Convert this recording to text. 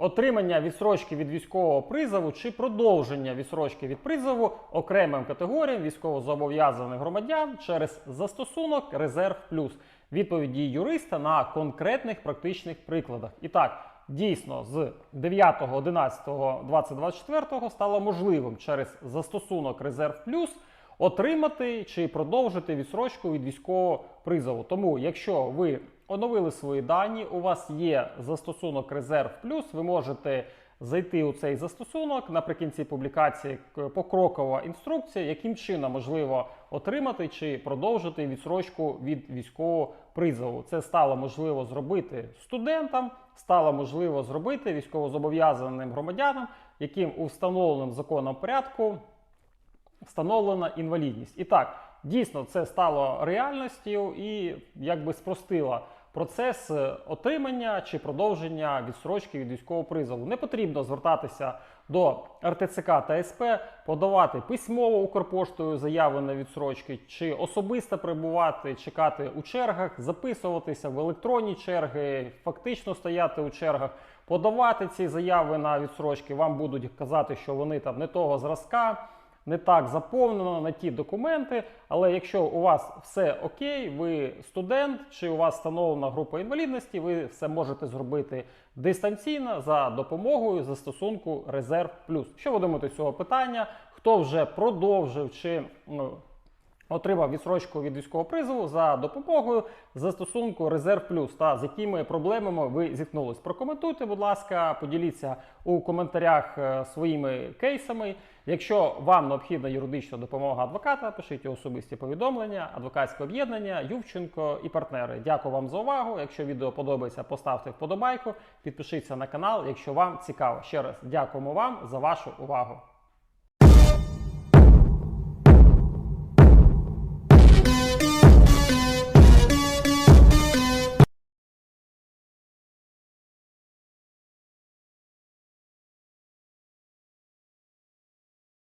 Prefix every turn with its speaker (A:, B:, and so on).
A: Отримання відсрочки від військового призову чи продовження відсрочки від призову окремим категоріям військовозобов'язаних громадян через застосунок Резерв Плюс. Відповіді юриста на конкретних практичних прикладах. І так, дійсно, з 9.11.2024 стало можливим через застосунок Резерв Плюс отримати чи продовжити відсрочку від військового призову. Тому, якщо ви оновили свої дані, у вас є застосунок Резерв Плюс, ви можете зайти у цей застосунок наприкінці публікації покрокова інструкція, яким чином можливо отримати чи продовжити відсрочку від військового призову. Це стало можливо зробити студентам, стало можливо зробити військовозобов'язаним громадянам, яким у встановленому законом порядку встановлена інвалідність. І так, дійсно, це стало реальністю і якби спростило процес е, отримання чи продовження відсрочки від військового призову. Не потрібно звертатися до РТЦК та СП, подавати письмово Укрпоштою заяви на відсрочки, чи особисто перебувати, чекати у чергах, записуватися в електронні черги, фактично стояти у чергах, подавати ці заяви на відсрочки. Вам будуть казати, що вони там не того зразка не так заповнено на ті документи. Але якщо у вас все окей, ви студент чи у вас встановлена група інвалідності, ви все можете зробити дистанційно за допомогою застосунку Резерв Плюс. Що ви думаєте з цього питання? Хто вже продовжив чи ну, отримав відсрочку від військового призову за допомогою застосунку Резерв Плюс та з якими проблемами ви зіткнулись. Прокоментуйте, будь ласка, поділіться у коментарях е, своїми кейсами. Якщо вам необхідна юридична допомога адвоката, пишіть особисті повідомлення, адвокатське об'єднання, Ювченко і партнери. Дякую вам за увагу. Якщо відео подобається, поставте вподобайку, підпишіться на канал, якщо вам цікаво. Ще раз дякуємо вам за вашу увагу.